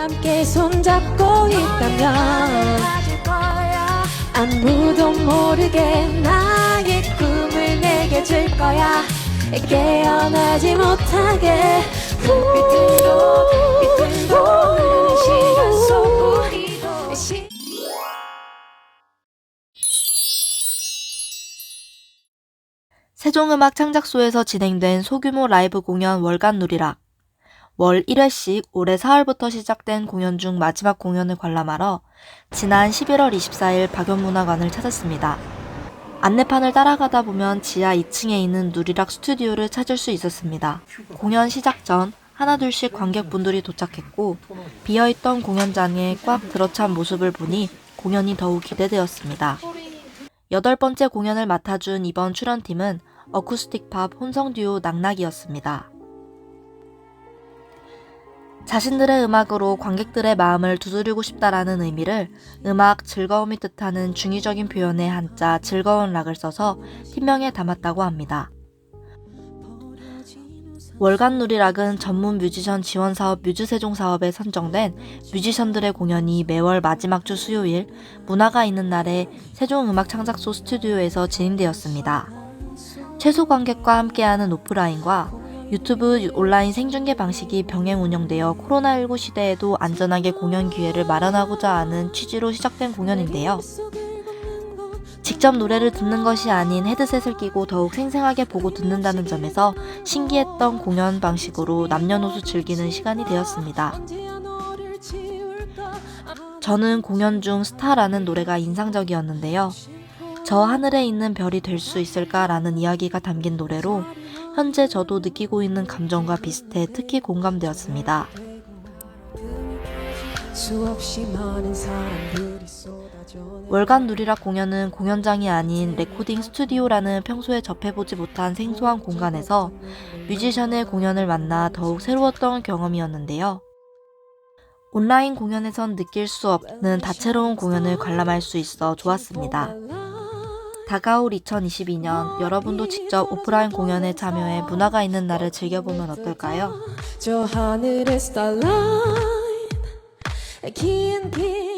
함께 손잡고 있다면 아무도 모르게 나의 꿈을 내게 줄 거야 깨어나지 못하게 비틀고 흐르는 시간 속 우리도 시- 세종음악 창작소에서 진행된 소규모 라이브 공연 월간 누리락. 월 1회씩 올해 4월부터 시작된 공연 중 마지막 공연을 관람하러 지난 11월 24일 박연문화관을 찾았습니다. 안내판을 따라가다 보면 지하 2층에 있는 누리락 스튜디오를 찾을 수 있었습니다. 공연 시작 전 하나둘씩 관객분들이 도착했고 비어있던 공연장에 꽉 들어찬 모습을 보니 공연이 더욱 기대되었습니다. 여덟 번째 공연을 맡아준 이번 출연팀은 어쿠스틱 팝 혼성 듀오 낙낙이었습니다. 자신들의 음악으로 관객들의 마음을 두드리고 싶다라는 의미를 음악 즐거움이 뜻하는 중의적인 표현의 한자 즐거운 락을 써서 팀명에 담았다고 합니다. 월간 누리락은 전문 뮤지션 지원 사업 뮤즈세종 사업에 선정된 뮤지션들의 공연이 매월 마지막 주 수요일 문화가 있는 날에 세종음악창작소 스튜디오에서 진행되었습니다. 최소 관객과 함께하는 오프라인과 유튜브 온라인 생중계 방식이 병행 운영되어 코로나19 시대에도 안전하게 공연 기회를 마련하고자 하는 취지로 시작된 공연인데요. 직접 노래를 듣는 것이 아닌 헤드셋을 끼고 더욱 생생하게 보고 듣는다는 점에서 신기했던 공연 방식으로 남녀노소 즐기는 시간이 되었습니다. 저는 공연 중 스타라는 노래가 인상적이었는데요. 저 하늘에 있는 별이 될 수 있을까라는 이야기가 담긴 노래로 현재 저도 느끼고 있는 감정과 비슷해 특히 공감되었습니다. 월간 누리락 공연은 공연장이 아닌 레코딩 스튜디오라는 평소에 접해보지 못한 생소한 공간에서 뮤지션의 공연을 만나 더욱 새로웠던 경험이었는데요. 온라인 공연에선 느낄 수 없는 다채로운 공연을 관람할 수 있어 좋았습니다. 다가올 2022년 여러분도 직접 오프라인 공연에 참여해 문화가 있는 날을 즐겨보면 어떨까요? 저 하늘의 스타라인 긴길